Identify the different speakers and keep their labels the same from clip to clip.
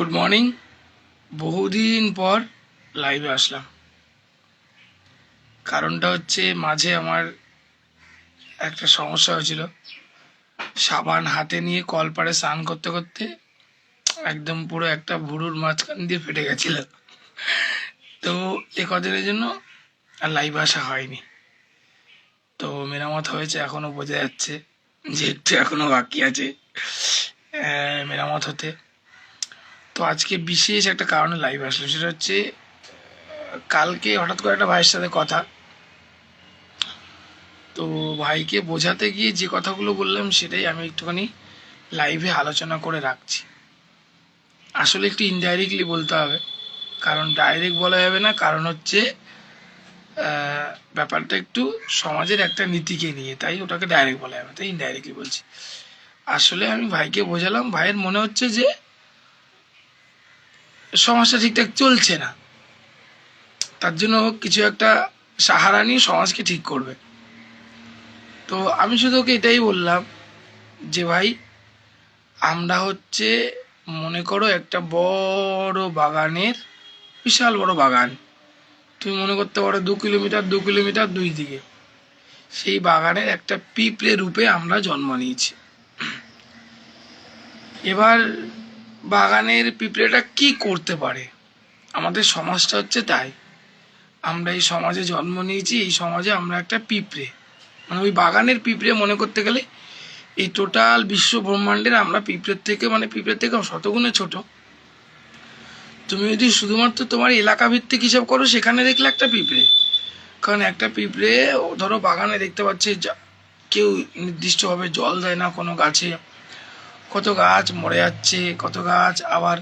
Speaker 1: Good morning বহুদিন পর লাইভে আসলাম। কারণটা হচ্ছে মাঝে আমার একটা সমস্যা হয়েছিল। সাবান হাতে নিয়ে কলপাড়ে স্নান করতে করতে একদম পুরো একটা ভুরুর মাঝখান দিয়ে ফেটে গেছিল। তো এ কদিনের জন্য আর লাইভ আসা হয়নি। তো মেরামত হয়েছে, এখনও বোঝা যাচ্ছে যে একটু এখনও বাকি আছে। মেরামত হতে তো আজকে বিশেষ একটা কারণে লাইভ আসলো। সেটা হচ্ছে, কালকে হঠাৎ করে একটা ভাইয়ের সাথে কথা। তো ভাইকে বোঝাতে গিয়ে যে কথাগুলো বললাম, সেটাই আমি একটুখানি লাইভে আলোচনা করে রাখছি। আসলে একটু ইনডাইরেক্টলি বলতে হবে, কারণ ডাইরেক্ট বলা যাবে না। কারণ হচ্ছে ব্যাপারটা একটু সমাজের একটা নীতিকে নিয়ে, তাই ওটাকে ডাইরেক্ট বলা যাবে তাই ইনডাইরেক্টলি বলছি। আসলে আমি ভাইকে বোঝালাম, ভাইয়ের মনে হচ্ছে যে সমাজটা ঠিকঠাক চলছে না। তার জন্য কিছু একটা সাহারা নিয়ে সমাজকে ঠিক করবে। তো আমি শুধু ওকে এটাই বললাম যে, ভাই, আমরা হচ্ছে, মনে করো একটা বড় বাগানের, বিশাল বড় বাগান। তুমি মনে করতে পারো দু কিলোমিটার দু কিলোমিটার দুই দিকে। সেই বাগানের একটা পিঁপড়ে রূপে আমরা জন্ম নিয়েছি। এবার বাগানের পিঁপড়েটা কি করতে পারে? আমাদের সমাজটা হচ্ছে তাই। আমরা এই সমাজে জন্ম নিয়েছি, এই সমাজে আমরা একটা পিঁপড়ে। মানে ওই বাগানের পিঁপড়ে মনে করতে গেলে এই টোটাল বিশ্ব ব্রহ্মাণ্ডের আমরা পিঁপড়ের থেকে মানে পিঁপড়ের থেকে শতগুণে ছোট। তুমি যদি শুধুমাত্র তোমার এলাকা ভিত্তিক হিসাব করো, সেখানে দেখলে একটা পিঁপড়ে। কারণ একটা পিঁপড়ে ধরো বাগানে দেখতে পাচ্ছে কেউ নির্দিষ্টভাবে জল দেয় না কোনো গাছে। কত গাছ মরে যাচ্ছে, কত গাছ আবার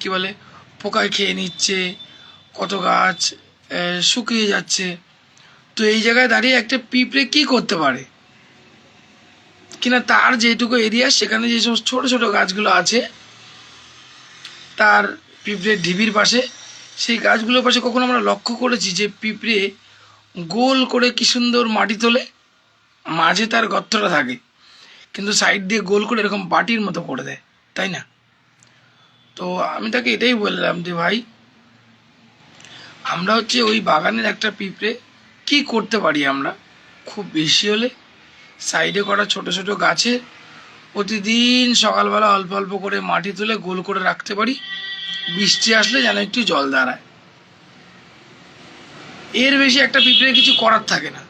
Speaker 1: কি বলে পোকায় খেয়ে নিচ্ছে, কত গাছ শুকিয়ে যাচ্ছে। তো এই জায়গায় দাঁড়িয়ে একটা পিঁপড়ে কি করতে পারে? কিনা তার যেটুকু এরিয়া সেখানে যে সমস্ত ছোট ছোট গাছগুলো আছে, তার পিঁপড়ের ঢিবির পাশে, সেই গাছগুলোর পাশে কখনো আমরা লক্ষ্য করেছি যে পিঁপড়ে গোল করে কি সুন্দর মাটি তোলে, মাঝে তার গর্তটা থাকে। কিন্তু সাইড দিয়ে গোল করে এরকম বাটির মতো করে দেয়, তাই না? তো আমি তাকে এটাই বললাম যে, ভাই, আমরা হচ্ছে ওই বাগানের একটা পিঁপড়ে কি করতে পারি আমরা? খুব বেশি হলে সাইডে করা ছোট ছোট গাছে প্রতিদিন সকালবেলা অল্প অল্প করে মাটি তুলে গোল করে রাখতে পারি। বৃষ্টি আসলে যেন একটু জল দাঁড়ায়। এর বেশি একটা পিঁপড়ে কিছু করার থাকে না।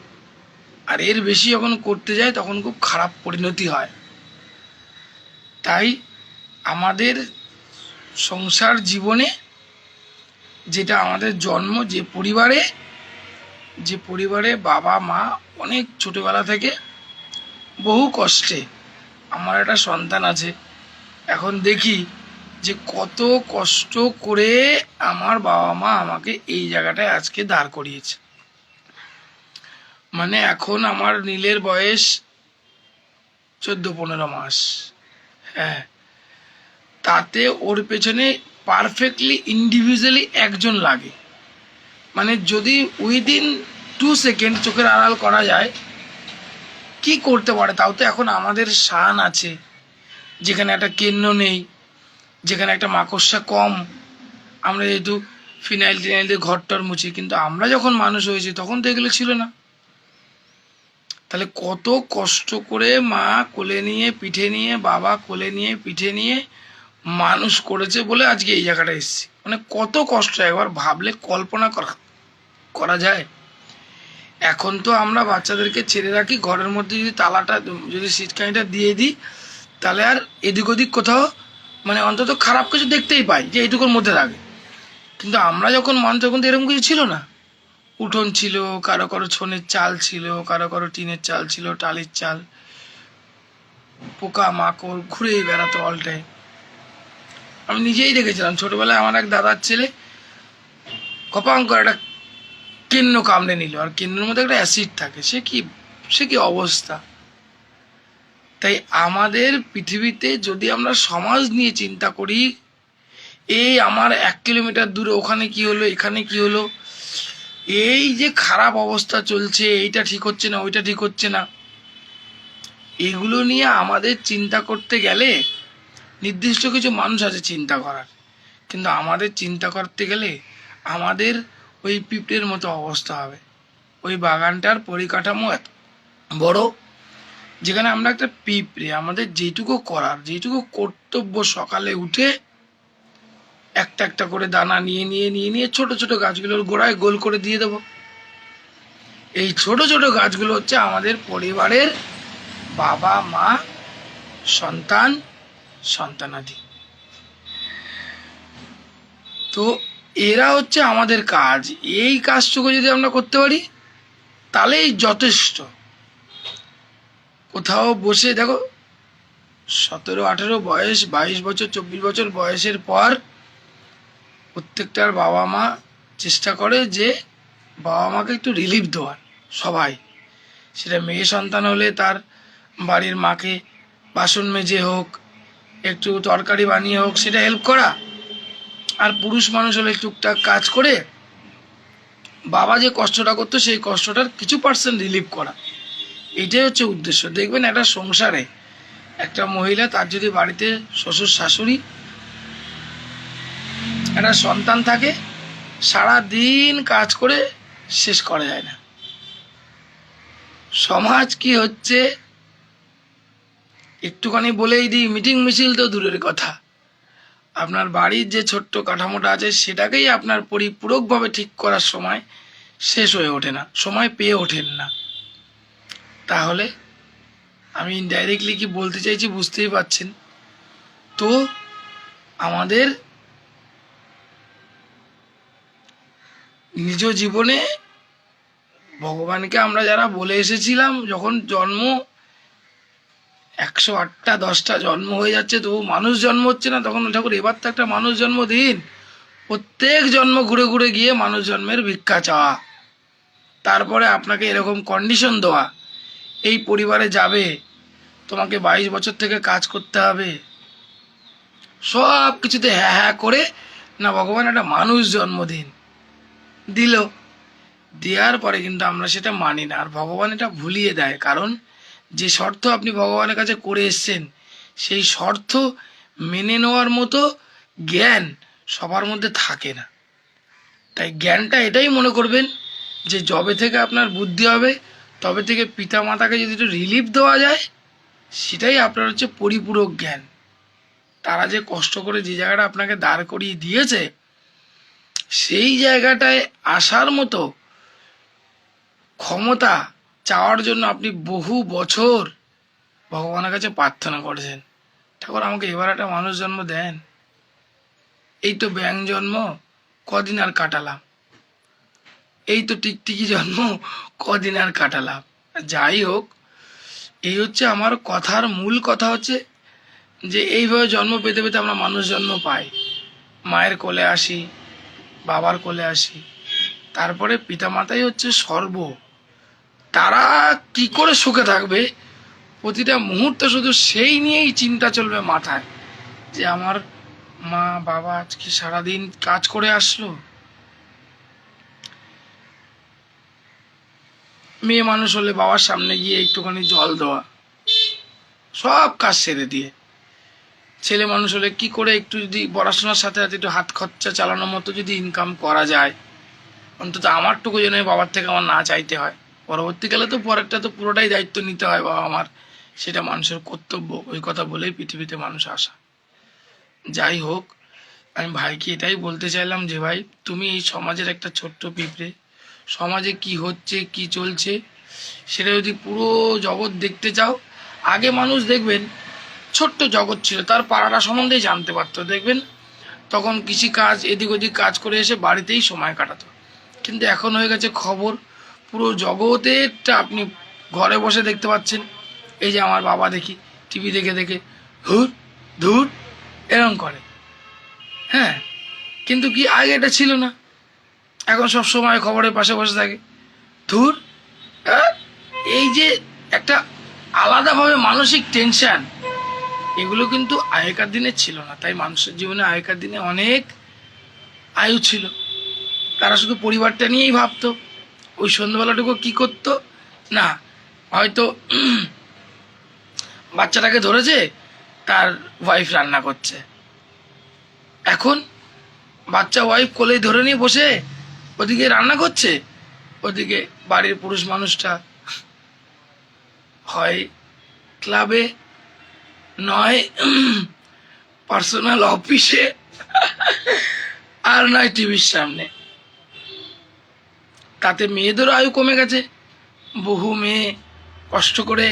Speaker 1: আর এর বেশি যখন করতে যায় তখন খুব খারাপ পরিণতি হয়। তাই আমাদের সংসার জীবনে যেটা আমাদের জন্ম, যে পরিবারে যে পরিবারে বাবা, মা অনেক ছোটবেলা থেকে বহু কষ্টে আমার একটা সন্তান আছে। এখন দেখি যে কত কষ্ট করে আমার বাবা মা আমাকে এই জায়গাটায় আজকে দাঁড় করিয়েছে। মানে এখন আমার নীলের বয়স চোদ্দ পনেরো মাস। হ্যাঁ। তাতে ওর পেছনে পারফেক্টলি ইন্ডিভিজুয়ালি একজন লাগে। মানে যদি উইদিন টু সেকেন্ড চোখের আড়াল করা যায়, কি করতে পারে? তাও তো এখন আমাদের শান আছে। যেখানে একটা কেন্দ্র নেই, যেখানে একটা মাকড়সা কম। আমরা যেহেতু ফিনাইল টিনাইল দিয়ে ঘরটর মুছি, কিন্তু আমরা যখন মানুষ হয়েছি তখন তো এগুলো ছিল না। তাহলে কত কষ্ট করে মা কোলে নিয়ে, পিঠে নিয়ে, বাবা কোলে নিয়ে, পিঠে নিয়ে মানুষ করেছে বলে আজকে এই জায়গাটা এসেছি। মানে কত কষ্ট, একবার ভাবলে কল্পনা করা করা যায়। এখন তো আমরা বাচ্চাদেরকে ছেড়ে রাখি, ঘরের মধ্যে যদি তালাটা, যদি সিটকানিটা দিয়ে দিই, তাহলে আর এদিক ওদিক কোথাও মানে অন্তত খারাপ কিছু দেখতেই পাই যে এইটুকুর মধ্যে থাকে কিন্তু আমরা যখন, মানুষ তখন তো এরকম কিছু ছিল না। উঠোন ছিল, কারও কারও ছনের চাল ছিল, কারও কারও টিনের চাল ছিল, টালির চাল পোকা মাকড় ঘুরেই বেড়াতো অল টাইম আমি নিজেই দেখেছিলাম, ছোটবেলায় আমার এক দাদার ছেলে কপাং করে একটা কেন্ন কামড়ে নিল, আর কেন্নের মধ্যে একটা অ্যাসিড থাকে। সে কি সে কি অবস্থা? তাই আমাদের পৃথিবীতে যদি আমরা সমাজ নিয়ে চিন্তা করি, এই আমার এক কিলোমিটার দূরে ওখানে কি হলো, এখানে কি হলো এই যে খারাপ অবস্থা চলছে, এইটা ঠিক হচ্ছে না, ওইটা ঠিক হচ্ছে না, এগুলো নিয়ে আমাদের চিন্তা করতে গেলে নির্দিষ্ট কিছু মানুষ আছে চিন্তা করার। কিন্তু আমাদের চিন্তা করতে গেলে আমাদের ওই পিঁপড়ের মতো অবস্থা হবে। ওই বাগানটার পরিকাঠামো এত বড়, যেখানে আমরা একটা পিঁপড়ে, আমাদের যেটুকু করার যেটুকু কর্তব্য সকালে উঠে একটা একটা করে দানা নিয়ে নিয়ে নিয়ে নিয়ে ছোট ছোট গাছগুলোর গোড়ায় গোল করে দিয়ে দেবো। এই ছোট ছোট গাছগুলো হচ্ছে আমাদের পরিবারের বাবা, মা, সন্তান, সন্তানাদি। তো এরা হচ্ছে আমাদের কাজ। এই কাজটুকু যদি আমরা করতে পারি, তাহলেই যথেষ্ট। কোথাও বসে, দেখো, সতেরো, আঠেরো বয়স, বাইশ বছর, চব্বিশ বছর বয়সের পর প্রত্যেকটার বাবা মা চেষ্টা করে যে বাবা মাকে একটু রিলিফ দেওয়ার, সবাই। সেটা মেয়ে সন্তান হলে তার বাড়ির মাকে বাসন মেজে হোক, একটু তরকারি বানিয়ে হোক, সেটা হেল্প করা। আর পুরুষ মানুষ হলে টুকটাক কাজ করে বাবা যে কষ্টটা করতো, সেই কষ্টটার কিছু পার্সেন্ট রিলিফ করা। এটাই হচ্ছে উদ্দেশ্য। দেখবেন একটা সংসারে একটা মহিলা তার যদি বাড়িতে শ্বশুর শাশুড়ি একটা সন্তান থাকে সারা দিন কাজ করে শেষ করা যায় না। সমাজ কি হচ্ছে? একটুখানি বলেই দিই, মিটিং মিছিল তো দূরের কথা। আপনার বাড়ির যে ছোট্ট কাঠামোটা আছে, সেটাকেই আপনার পরিপূরকভাবে ঠিক করার সময় শেষ হয়ে ওঠে না, সময় পেয়ে ওঠেন না। তাহলে আমি ইনডাইরেক্টলি কি বলতে চাইছি বুঝতেই পারছেন। তো আমাদের নিজ জীবনে ভগবানকে আমরা যারা বলে এসেছিলাম, যখন জন্ম, একশো আটটা, দশটা জন্ম হয়ে যাচ্ছে, তবু মানুষ জন্ম হচ্ছে না। তখন ঠাকুর, এবার তো একটা মানুষ জন্ম দিন প্রত্যেক জন্ম ঘুরে ঘুরে গিয়ে মানুষ জন্মের ভিক্ষা চাওয়া। তারপরে আপনাকে এরকম কন্ডিশন দেওয়া। এই পরিবারে যাবে, তোমাকে বাইশ বছর থেকে কাজ করতে হবে। সব কিছুতে হ্যাঁ হ্যাঁ করে, না, ভগবান একটা মানুষ জন্ম দিন দিল। দেওয়ার পরে কিন্তু আমরা সেটা মানি না। আর ভগবান এটা ভুলিয়ে দেয়। কারণ যে শর্ত আপনি ভগবানের কাছে করে এসছেন, সেই শর্ত মেনে নেওয়ার মতো জ্ঞান সবার মধ্যে থাকে না। তাই জ্ঞানটা এটাই মনে করবেন যে যবে থেকে আপনার বুদ্ধি হবে, তবে থেকে পিতা মাতাকে যদি একটু রিলিফ দেওয়া যায়, সেটাই আপনার হচ্ছে পরিপূরক জ্ঞান। তারা যে কষ্ট করে যে জায়গাটা আপনাকে দাঁড় করিয়ে দিয়েছে সেই জায়গাটায় আসার মতো ক্ষমতা চাওয়ার জন্য আপনি বহু বছর ভগবানের কাছে প্রার্থনা করেছেন। ঠাকুর, আমাকে এবার একটা মানুষ জন্ম দেন। এই তো ব্যাং জন্ম, কদিন আর কাটালাম। এই তো টিকটিকি জন্ম, কদিন আর কাটালাম। যাই হোক, এই হচ্ছে আমার কথার মূল কথা হচ্ছে যে, এইভাবে জন্ম পেতে পেতে আমরা মানুষ জন্ম পাই। মায়ের কোলে আসি বাবার কোলে আসি। তারপরে পিতামাতাই হচ্ছে সর্ব। তারা কি করে সুখে থাকবে? প্রতিটা মুহূর্তে শুধু সেই নিয়েই চিন্তা চলবে মাথায় যে আমার মা, বাবা আজকে সারাদিন কাজ করে আসলো। মেয়ে মানুষ হলে বাবার সামনে গিয়ে একটুখানি জল দেওয়া। সব কাজ সেরে দিয়ে। ছেলে মানুষ হলে কি করে একটু যদি পড়াশোনার সাথে সাথে একটু হাত খরচা চালানোর মতো যদি ইনকাম করা যায়? অন্তত আমারটুকু যেন বাবার থেকে আমার না চাইতে হয়। পরবর্তীকালে তো পরেরটা তো পুরোটাই দায়িত্ব নিতে হয় বাবা আমার। সেটা মানুষের কর্তব্য, ওই কথা বলেই পৃথিবীতে মানুষ আসা। যাই হোক, আমি ভাইকে এটাই বলতে চাইলাম যে ভাই, তুমি এই সমাজের একটা ছোট্ট পিঁপড়ে, সমাজে কি হচ্ছে, কি চলছে, সেটা যদি পুরো জগৎ দেখতে চাও, আগে মানুষ দেখবেন ছোট্ট জগৎ ছিল, তার পাড়াটা সম্বন্ধেই জানতে পারতো, দেখবেন? তখন কৃষি কাজ এদিক ওদিক কাজ করে এসে বাড়িতেই সময় কাটাতো। কিন্তু এখন হয়ে গেছে খবর, পুরো জগতেরটা আপনি ঘরে বসে দেখতে পাচ্ছেন। এই যে আমার বাবা দেখি, টিভি দেখে দেখে হুর ধুর, এরম করে। হ্যাঁ কিন্তু কি আগে এটা ছিল না? এখন সব সময় খবরের পাশে বসে থাকে, ধুর? এই যে একটা আলাদাভাবে মানসিক টেনশন এগুলো কিন্তু আগেকার দিনে ছিল না। তাই মানুষের জীবনে আগেকার দিনে অনেক আয়ু ছিল। তারা শুধু পরিবারটা নিয়েই ভাবতো, ওই সন্ধ্যাবেলাটুকু কি করতো? না, হয়তো বাচ্চাটাকে ধরেছে, তার ওয়াইফ রান্না করছে। এখন বাচ্চা ওয়াইফ কোলে ধরে নিয়ে বসে ওদিকে রান্না করছে, ওদিকে বাড়ির পুরুষ মানুষটা হয় ক্লাবে নয় পার্সোনাল অফিসে আর নয় টিভির সামনে। তাতে মেয়েদেরও আয়ু কমে গেছে। বহু মেয়ে কষ্ট করে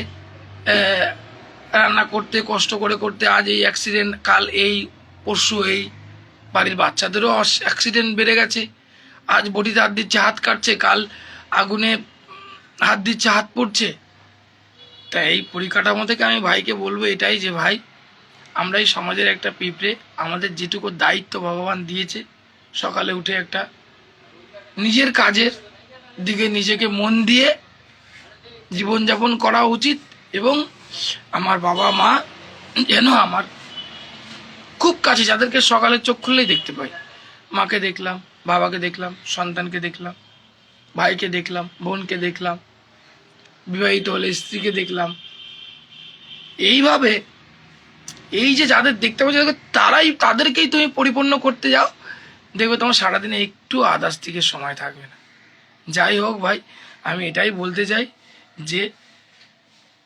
Speaker 1: রান্না করতে, কষ্ট করে করতে আজ এই অ্যাক্সিডেন্ট কাল এই, পরশু এই। বাড়ির বাচ্চাদেরও অ্যাক্সিডেন্ট বেড়ে গেছে। আজ বডিতে হাত দিচ্ছে, হাত কাটছে, কাল আগুনে হাত দিচ্ছে, হাত পড়ছে। তাই এই পরিকাঠামো থেকে আমি ভাইকে বলব এটাই যে, ভাই, আমরা এই সমাজের একটা পিঁপড়ে, আমাদের যেটুকু দায়িত্ব ভগবান দিয়েছে, সকালে উঠে একটা নিজের কাজের দিকে নিজেকে মন দিয়ে জীবনযাপন করা উচিত এবং আমার বাবা মা যেন আমার খুব কাছে, যাদেরকে সকালে চোখ খুললেই দেখতে পাই মাকে দেখলাম, বাবাকে দেখলাম, সন্তানকে দেখলাম, ভাইকে দেখলাম, বোনকে দেখলাম বিবাহিত হলে স্ত্রীকে দেখলাম। এইভাবে এই যে যাদের দেখতে পাচ্ছ তারাই তাদেরকেই তুমি পরিপূর্ণ করতে যাও, দেখবে তোমার সারাদিনে একটু আদার্স থেকে সময় থাকবে না। যাই হোক ভাই, আমি এটাই বলতে চাই যে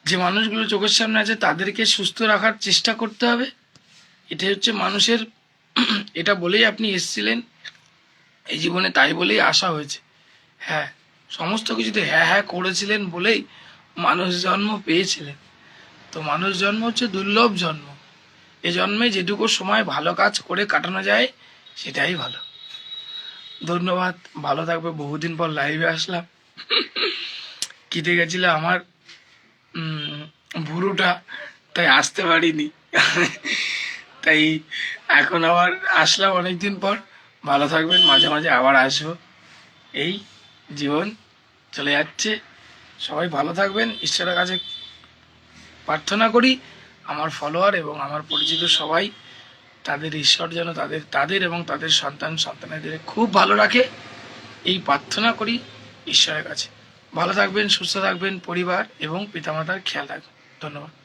Speaker 1: যে মানুষগুলো চোখের সামনে আছে, তাদেরকে সুস্থ রাখার চেষ্টা করতে হবে। এটা হচ্ছে মানুষের, এটা বলেই আপনি এসছিলেন। এই জীবনে তাই বলেই আসা হয়েছে। হ্যাঁ। সমস্ত কিছুতে হ্যাঁ হ্যাঁ করেছিলেন বলেই মানুষ জন্ম পেয়েছিলেন। তো মানুষ জন্ম হচ্ছে দুর্লভ জন্ম। এ জন্মে যেটুকু সময় ভালো কাজ করে কাটানো যায়, সেটাই ভালো। ধন্যবাদ, ভালো থাকবে, বহুদিন পর লাইভে আসলাম। কেটে গেছিল আমার ভুরুটা, তাই আসতে পারিনি। তাই এখন আবার আসলাম অনেকদিন পর। ভালো থাকবেন, মাঝে মাঝে আবার আসব। এই জীবন চলে যাচ্ছে। সবাই ভালো থাকবেন। ঈশ্বরের কাছে প্রার্থনা করি, আমার ফলোয়ার এবং আমার পরিচিত সবাই তাদের ঈশ্বর যেন তাদের তাদের এবং তাদের সন্তান সন্তানেদের খুব ভালো রাখে। এই প্রার্থনা করি ঈশ্বরের কাছে। ভালো থাকবেন, সুস্থ থাকবেন পরিবার এবং পিতামাতার খেয়াল রাখবেন। ধন্যবাদ।